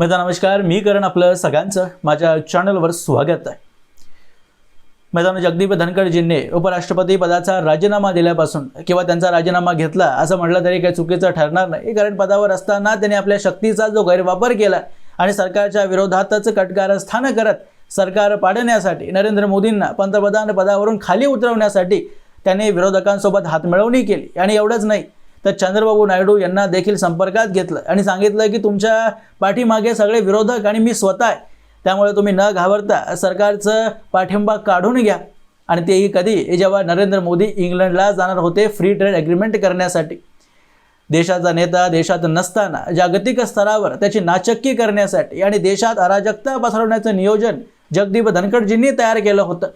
माझा नमस्कार मी करण आपलं सगळ्यांचं. माझ्या चॅनलवर स्वागत आहे. मैदान जगदीप धनखडजींनी उपराष्ट्रपती पदाचा राजीनामा दिल्यापासून किंवा त्यांचा राजीनामा घेतला असं म्हटलं तरी काही चुकीचं ठरणार नाही. कारण पदावर असताना त्यांनी आपल्या शक्तीचा जो गैरवापर केला आणि सरकारच्या विरोधातच कटकारस्थान करत सरकार पाडण्यासाठी नरेंद्र मोदींना पंतप्रधान पदावरून खाली उतरवण्यासाठी त्यांनी विरोधकांसोबत हातमिळवणी केली. आणि एवढंच नाही तर चंद्रबाबू नायडू यांना देखील संपर्कात घेतलं. आणि सांगितलं की तुमच्या पाठीमागे सगळे विरोधक आणि मी स्वतः आहे. त्यामुळे तुम्ही न घाबरता सरकारचं पाठिंबा काढून घ्या. आणि तेही कधी जेव्हा नरेंद्र मोदी इंग्लंडला जाणार होते फ्री ट्रेड ॲग्रीमेंट करण्यासाठी. देशाचा नेता देशात नसताना जागतिक स्तरावर त्याची नाचक्की करण्यासाठी आणि देशात अराजकता पसरवण्याचं नियोजन जगदीप धनखडजींनी तयार केलं होतं.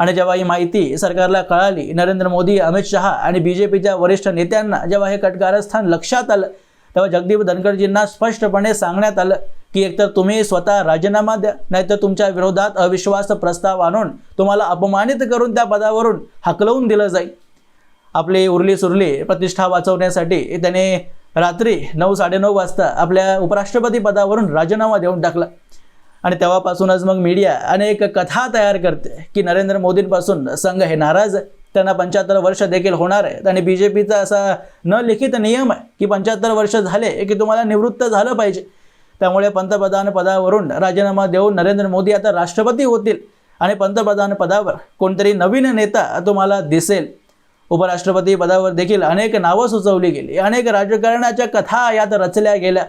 आणि जेव्हा ही माहिती सरकारला कळाली नरेंद्र मोदी अमित शहा आणि बी जे पीच्या वरिष्ठ नेत्यांना जेव्हा हे कटकारस्थान लक्षात आलं तेव्हा जगदीप धनखडजींना स्पष्टपणे सांगण्यात आलं की एकतर तुम्ही स्वतः राजीनामा द्या नाहीतर तुमच्या विरोधात अविश्वास प्रस्ताव आणून तुम्हाला अपमानित करून त्या पदावरून हकलवून दिलं जाईल. आपली उरली सुरली प्रतिष्ठा वाचवण्यासाठी त्याने रात्री नऊ साडेनऊ वाजता आपल्या उपराष्ट्रपती पदावरून राजीनामा देऊन टाकला. आणि तेव्हापासूनच मग मीडिया अनेक कथा तयार करते की नरेंद्र मोदींपासून संघ हे नाराज आहे. त्यांना पंच्याहत्तर वर्ष देखील होणार आहेत. आणि बी जे पीचा असा न लिखित नियम आहे की पंच्याहत्तर वर्ष झाले की तुम्हाला निवृत्त झालं पाहिजे. त्यामुळे पंतप्रधान पदावरून राजीनामा देऊन नरेंद्र मोदी आता राष्ट्रपती होतील. आणि पंतप्रधान पदावर कोणतरी नवीन नेता तुम्हाला दिसेल. उपराष्ट्रपती पदावर देखील अनेक नावं सुचवली गेली. अनेक राजकारणाच्या कथा यात रचल्या गेल्या.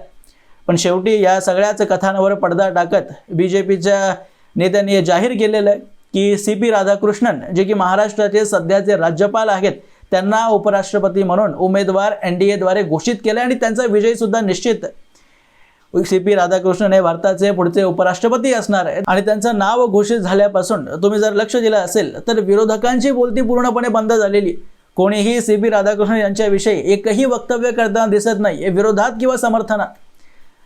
पण शेवटी या सगळ्याच कथांवर पडदा टाकत बी जे पीच्या नेत्यांनी हे जाहीर केलेलं आहे की सी पी राधाकृष्णन जे की महाराष्ट्राचे सध्याचे राज्यपाल आहेत त्यांना उपराष्ट्रपती म्हणून उमेदवार एन डी एद्वारे घोषित केले आणि त्यांचा विजयसुद्धा निश्चित सी पी राधाकृष्णन हे भारताचे पुढचे उपराष्ट्रपती असणार आहेत आणि त्यांचं नाव घोषित झाल्यापासून तुम्ही जर लक्ष दिलं असेल तर विरोधकांची बोलती पूर्णपणे बंद झालेली. कोणीही सी पी राधाकृष्णन यांच्याविषयी एकही वक्तव्य करताना दिसत नाही विरोधात किंवा समर्थनात.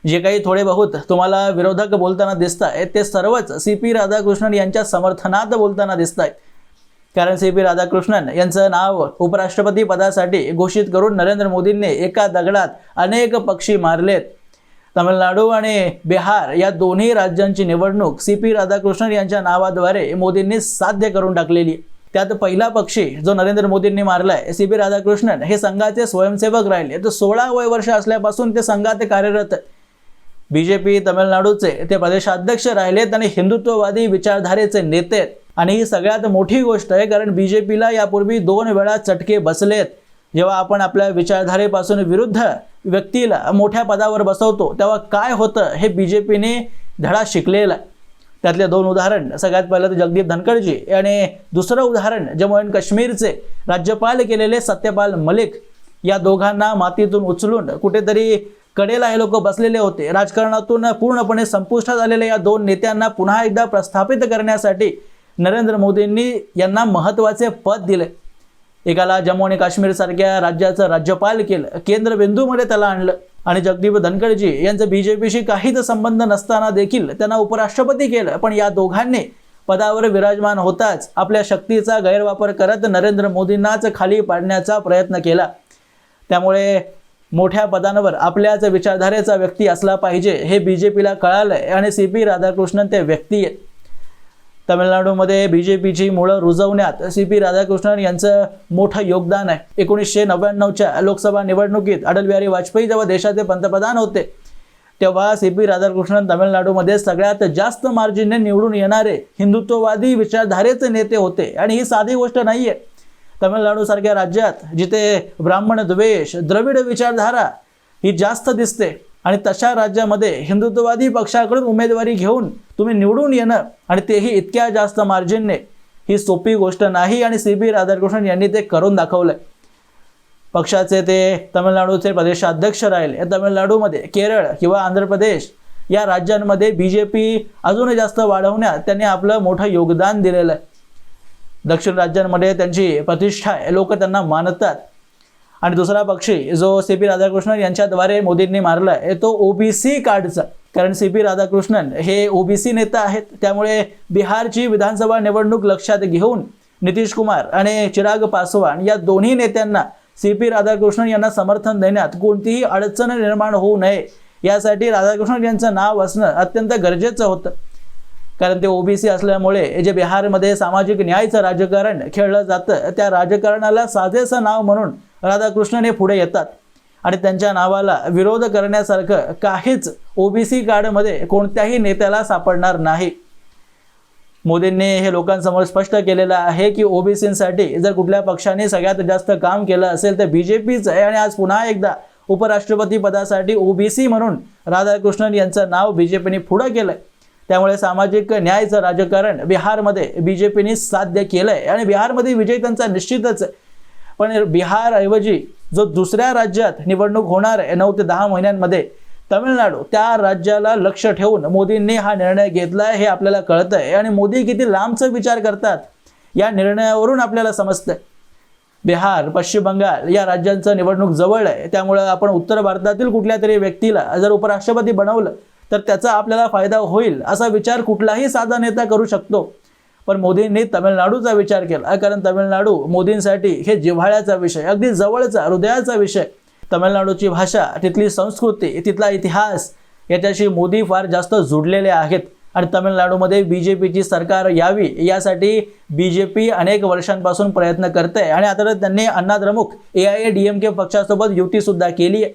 जे काही थोडे बहुत तुम्हाला विरोधक बोलताना दिसत आहेत ते सर्वच सी पी राधाकृष्णन यांच्या समर्थनात बोलताना दिसत आहेत कारण सी पी राधाकृष्णन यांचं नाव उपराष्ट्रपती पदासाठी घोषित करून नरेंद्र मोदींनी एका दगडात अनेक पक्षी मारलेत. तमिळनाडू आणि बिहार या दोन्ही राज्यांची निवडणूक सी पी राधाकृष्णन यांच्या नावाद्वारे मोदींनी साध्य करून टाकलेली त्यात पहिला पक्षी जो नरेंद्र मोदींनी मारलाय सी पी राधाकृष्णन हे संघाचे स्वयंसेवक राहिले. तर सोळा वय वर्ष असल्यापासून ते संघात कार्यरत बी जे पी तमिळनाडूचे ते प्रदेशाध्यक्ष राहिलेत आणि हिंदुत्ववादी विचारधारेचे नेते आणि ही सगळ्यात मोठी गोष्ट आहे कारण बी जे पीला यापूर्वी दोन वेळा चटके बसलेत. जेव्हा आपण आपल्या विचारधारेपासून विरुद्ध व्यक्तीला मोठ्या पदावर बसवतो तेव्हा काय होतं हे बी जे पीने धडा शिकलेला आहे. त्यातले दोन उदाहरण सगळ्यात पहिलं तर जगदीप धनखडजी आणि दुसरं उदाहरण जम्मू अँड काश्मीरचे राज्यपाल केलेले सत्यपाल मलिक. या दोघांना मातीतून उचलून कुठेतरी कडेला हे लोक बसलेले होते. राजकारणातून पूर्णपणे संपुष्टात आलेल्या या दोन नेत्यांना पुन्हा एकदा प्रस्थापित करण्यासाठी नरेंद्र मोदींनी यांना महत्त्वाचे पद दिले. एकाला जम्मू आणि काश्मीर सारख्या राज्याचं राज्यपाल केलं. केंद्रबिंदूमध्ये त्याला आणलं. आणि जगदीप धनखडजी यांचं बी जे पीशी काहीच संबंध नसताना देखील त्यांना उपराष्ट्रपती केलं. पण या दोघांनी पदावर विराजमान होताच आपल्या शक्तीचा गैरवापर करत नरेंद्र मोदींनाच खाली पाडण्याचा प्रयत्न केला. त्यामुळे मोठ्या पदांवर आपल्याच विचारधारेचा व्यक्ती असला पाहिजे हे बी जे पीला कळालं आणि सी पी राधाकृष्णन ते व्यक्ती आहेत. तामिळनाडूमध्ये बी जे पीची मुळं रुजवण्यात सी पी राधाकृष्णन यांचं मोठं योगदान आहे. एकोणीसशे नव्याण्णवच्या लोकसभा निवडणुकीत अटल बिहारी वाजपेयी जेव्हा देशाचे पंतप्रधान होते तेव्हा सी पी राधाकृष्णन तामिळनाडूमध्ये सगळ्यात जास्त मार्जिनने निवडून येणारे हिंदुत्ववादी विचारधारेचे नेते होते. आणि ही साधी गोष्ट नाही आहे तमिळनाडूसारख्या राज्यात जिथे ब्राह्मण द्वेष द्रविड विचारधारा ही जास्त दिसते आणि तशा राज्यामध्ये हिंदुत्ववादी पक्षाकडून उमेदवारी घेऊन तुम्ही निवडून येणं आणि तेही इतक्या जास्त मार्जिनने ही सोपी गोष्ट नाही आणि सी बी राधाकृष्णन यांनी ते करून दाखवलंय. पक्षाचे ते तमिळनाडूचे प्रदेशाध्यक्ष राहिले. तमिळनाडूमध्ये केरळ किंवा आंध्र प्रदेश या राज्यांमध्ये बी जे पी अजून जास्त वाढवण्यात त्यांनी आपलं मोठं योगदान दिलेलं आहे. दक्षिण राज्यांमध्ये त्यांची प्रतिष्ठा आहे लोक त्यांना मानतात. आणि दुसरा पक्षी जो सी पी राधाकृष्णन यांच्याद्वारे मोदींनी मारला आहे तो ओबीसी कार्डचा कारण सी पी राधाकृष्णन हे ओबीसी नेता आहेत. त्यामुळे बिहारची विधानसभा निवडणूक लक्षात घेऊन नितीश कुमार आणि चिराग पासवान या दोन्ही नेत्यांना सी पी राधाकृष्णन यांना समर्थन देण्यात कोणतीही अडचण निर्माण होऊ नये. यासाठी राधाकृष्णन यांचं नाव असणं अत्यंत गरजेचं होतं. कारण ते ओबीसी असल्यामुळे जे बिहारमध्ये सामाजिक न्यायचं राजकारण खेळलं जातं त्या राजकारणाला साजेसं नाव म्हणून राधाकृष्णन हे पुढे येतात. आणि त्यांच्या नावाला विरोध करण्यासारखं काहीच ओबीसी कार्डमध्ये कोणत्याही नेत्याला सापडणार नाही. मोदींनी हे लोकांसमोर स्पष्ट केलेलं आहे की ओबीसीसाठी जर कुठल्या पक्षाने सगळ्यात जास्त काम केलं असेल तर बी जे आहे आणि आज पुन्हा एकदा उपराष्ट्रपती पदासाठी ओबीसी म्हणून राधाकृष्णन यांचं नाव बी जे पीने पुढं केलंय. त्यामुळे सामाजिक न्यायाचं राजकारण बिहारमध्ये बी जे पीने साध्य केलं आहे आणि बिहारमध्ये विजय त्यांचा निश्चितच आहे. पण बिहारऐवजी जो दुसऱ्या राज्यात निवडणूक होणार आहे नऊ ते दहा महिन्यांमध्ये तमिळनाडू त्या राज्याला लक्ष ठेवून मोदींनी हा निर्णय घेतला आहे हे आपल्याला कळतं आहे आणि मोदी किती लांबचा विचार करतात या निर्णयावरून आपल्याला समजतंय. बिहार पश्चिम बंगाल या राज्यांचं निवडणूक जवळ आहे. त्यामुळं आपण उत्तर भारतातील कुठल्या तरी व्यक्तीला जर उपराष्ट्रपती बनवलं तर त्याचा आपल्याला फायदा होईल असा विचार कुठलाही साधा नेता करू शकतो. पण मोदींनी तमिळनाडूचा विचार केला कारण तमिळनाडू मोदींसाठी हे जिव्हाळ्याचा विषय अगदी जवळचा हृदयाचा विषय. तमिळनाडूची भाषा तिथली संस्कृती तिथला इतिहास याच्याशी मोदी फार जास्त जुडलेले आहेत. आणि तमिळनाडूमध्ये बी जे पीची सरकार यावी यासाठी बी जे पी अनेक वर्षांपासून प्रयत्न करते. आणि आता त्यांनी Annadramuk A I A D M K पक्षासोबत युतीसुद्धा केली आहे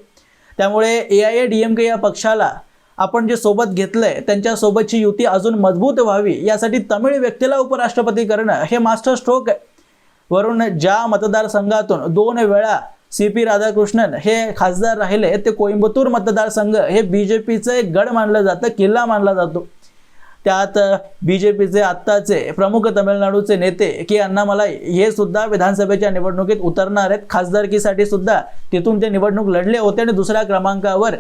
त्यामुळे A I A D M K या पक्षाला आपण जे सोबत घेतलंय त्यांच्यासोबतची युती अजून मजबूत व्हावी यासाठी तमिळ व्यक्तीला उपराष्ट्रपती करणं हे मास्टर स्ट्रोक आहे. वरून ज्या मतदारसंघातून दोन वेळा सी पी राधाकृष्णन हे खासदार राहिले ते कोइंबतूर मतदारसंघ हे बी जे पीचं एक गड मानलं जातं किल्ला मानला जातो. त्यात बी जे पीचे आत्ताचे प्रमुख तमिळनाडूचे नेते की अण्णामलाई हे सुद्धा विधानसभेच्या निवडणुकीत उतरणार आहेत. खासदारकीसाठी सुद्धा तिथून ते निवडणूक लढले होते आणि दुसऱ्या क्रमांकावर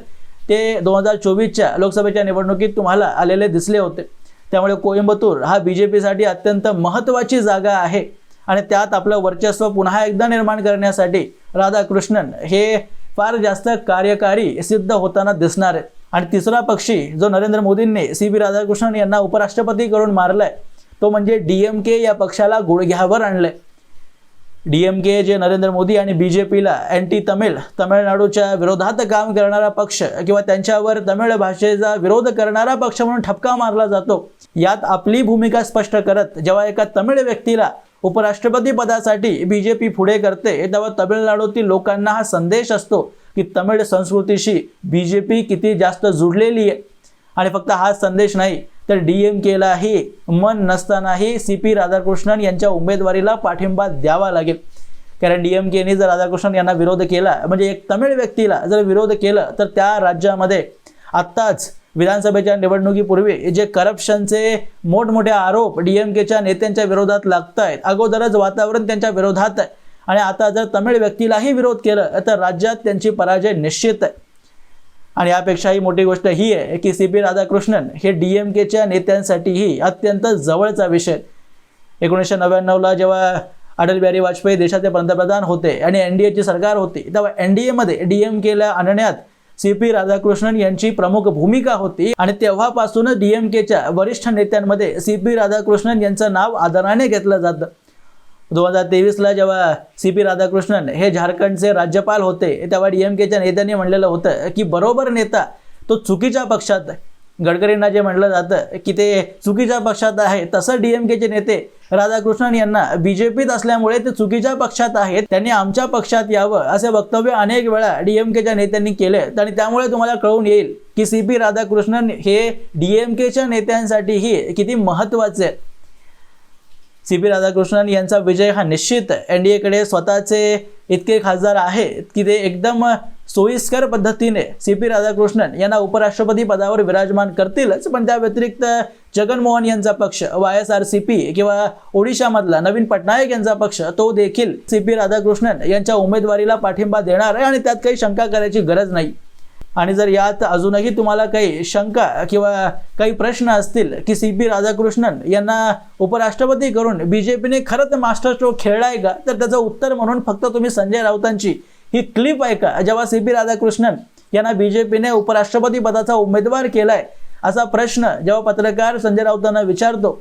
ते दोन हजार चोवीसच्या लोकसभेच्या निवडणुकीत तुम्हाला आलेले दिसले होते. त्यामुळे कोइंबतूर हा बी जे पीसाठी अत्यंत महत्त्वाची जागा आहे. आणि त्यात आपलं वर्चस्व पुन्हा एकदा निर्माण करण्यासाठी राधाकृष्णन हे फार जास्त कार्यकारी सिद्ध होताना दिसणार आहेत. आणि तिसरा पक्षी जो नरेंद्र मोदींनी सी बी राधाकृष्णन यांना उपराष्ट्रपती करून मारलाय तो म्हणजे डी एम के या पक्षाला गुडघ्यावर आणलंय. डी एम के जे नरेंद्र मोदी आणि बी जे पीला अँटी तमिळ तमिळनाडूच्या विरोधात काम करणारा पक्ष किंवा त्यांच्यावर तमिळ भाषेचा विरोध करणारा पक्ष म्हणून ठपका मारला जातो. यात आपली भूमिका स्पष्ट करत जेव्हा एका तमिळ व्यक्तीला उपराष्ट्रपती पदासाठी बी जे पी पुढे करते तेव्हा तमिळनाडूतील लोकांना हा संदेश असतो की तमिळ संस्कृतीशी बी जे पी किती जास्त जुडलेली आहे. आणि फक्त हा संदेश नाही तर डी एम केलाही मन नसतानाही सी पी राधाकृष्णन यांच्या उमेदवारीला पाठिंबा द्यावा लागेल. कारण डी एम केने जर राधाकृष्णन यांना विरोध केला म्हणजे एक तमिळ व्यक्तीला जर विरोध केलं तर त्या राज्यामध्ये आत्ताच विधानसभेच्या निवडणुकीपूर्वी जे करप्शनचे मोठमोठे आरोप डी एम केच्या नेत्यांच्या विरोधात लागत आहेत अगोदरच वातावरण त्यांच्या विरोधात आहे. आणि आता जर तमिळ व्यक्तीलाही विरोध केलं तर राज्यात त्यांची पराजय निश्चित आहे. आणि यापेक्षाही मोठी गोष्ट ही आहे की सी पी राधाकृष्णन हे डी एम केच्या नेत्यांसाठीही अत्यंत जवळचा विषय. एकोणीसशे नव्याण्णवला जेव्हा अटल बिहारी वाजपेयी देशाचे पंतप्रधान होते आणि एन डी एची सरकार होती तेव्हा एन डी एमध्ये डी एम केला आणण्यात सी पी राधाकृष्णन यांची प्रमुख भूमिका होती आणि तेव्हापासूनच डी एम केच्या वरिष्ठ नेत्यांमध्ये सी पी राधाकृष्णन यांचं नाव आदराने घेतलं जातं. दोन हजार तेवीसला जेव्हा सी पी राधाकृष्णन हे झारखंडचे राज्यपाल होते तेव्हा डी एम केच्या नेत्यांनी म्हणलेलं होतं की बरोबर नेता तो चुकीच्या पक्षात आहे. गडकरींना जे म्हटलं जातं की ते चुकीच्या पक्षात आहे तसं डी एम केचे नेते राधाकृष्णन यांना बी जे पीत असल्यामुळे ते चुकीच्या पक्षात आहेत त्यांनी आमच्या पक्षात यावं असे वक्तव्य अनेक वेळा डी एम केच्या नेत्यांनी केले आणि त्यामुळे तुम्हाला कळून येईल की सी पी राधाकृष्णन हे डी एम केच्या नेत्यांसाठीही किती महत्त्वाचे आहे सी पी राधाकृष्णन यांचा विजय हा निश्चित एन डी एकडे स्वतःचे इतके खासदार आहेत की ते एकदम सोयीस्कर पद्धतीने सी पी राधाकृष्णन यांना उपराष्ट्रपती पदावर विराजमान करतीलच. पण त्या व्यतिरिक्त जगनमोहन यांचा पक्ष Y S R C P किंवा ओडिशामधला नवीन पटनायक यांचा पक्ष तो देखील सी पी राधाकृष्णन यांच्या उमेदवारीला पाठिंबा देणार आहे आणि त्यात काही शंका करायची गरज नाही. आणि जर यात अजूनही तुम्हाला काही शंका किंवा काही प्रश्न असतील की सी पी राधाकृष्णन यांना उपराष्ट्रपती करून बी जे पीने खरंच मास्टर स्ट्रोक खेळलाय का? तर त्याचं उत्तर म्हणून फक्त तुम्ही संजय राऊतांची ही क्लिप ऐका जेव्हा सी पी राधाकृष्णन यांना बी जे पीने उपराष्ट्रपती पदाचा उमेदवार केलाय असा प्रश्न जेव्हा पत्रकार संजय राऊतांना विचारतो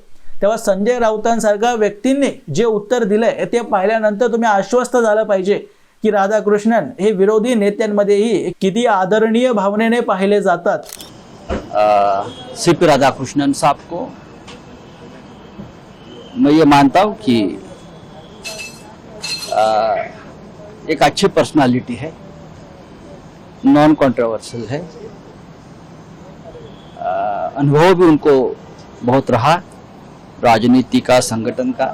तेव्हा संजय राऊतांसारख्या व्यक्तींनी जे उत्तर दिलंय ते पाहिल्यानंतर तुम्ही आश्वस्त झालं पाहिजे. की राधाकृष्णन हे विरोधी नेत्यांमध्येही किती आदरणीय भावनेने पाहिले जातात? सी पी राधाकृष्णन साहब को मैं ये मानता हूँ कि आ, एक अच्छी पर्सनालिटी है नॉन कंट्रोवर्शियल है अनुभव भी उनको बहुत रहा राजनीति का संगठन का।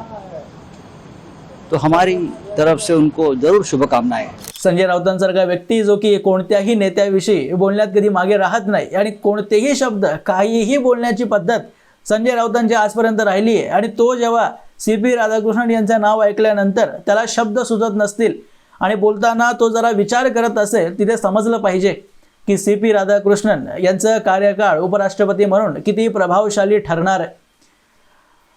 तो हमारी तरफ से उनको जरूर शुभकामनाएं। संजय राऊतांसारखा व्यक्ती जो की कोणत्याही नेत्याविषयी बोलण्यात कधी मागे राहत नाही आणि कोणतेही शब्द काहीही बोलण्याची पद्धत संजय राऊतांची आजपर्यंत राहिली आहे. आणि तो जेव्हा सी पी राधाकृष्णन यांचं नाव ऐकल्यानंतर त्याला शब्द सुचत नसतील आणि बोलताना तो जरा विचार करत असेल तिथे समजलं पाहिजे की सी पी राधाकृष्णन यांचं कार्यकाळ उपराष्ट्रपती म्हणून किती प्रभावशाली ठरणार आहे.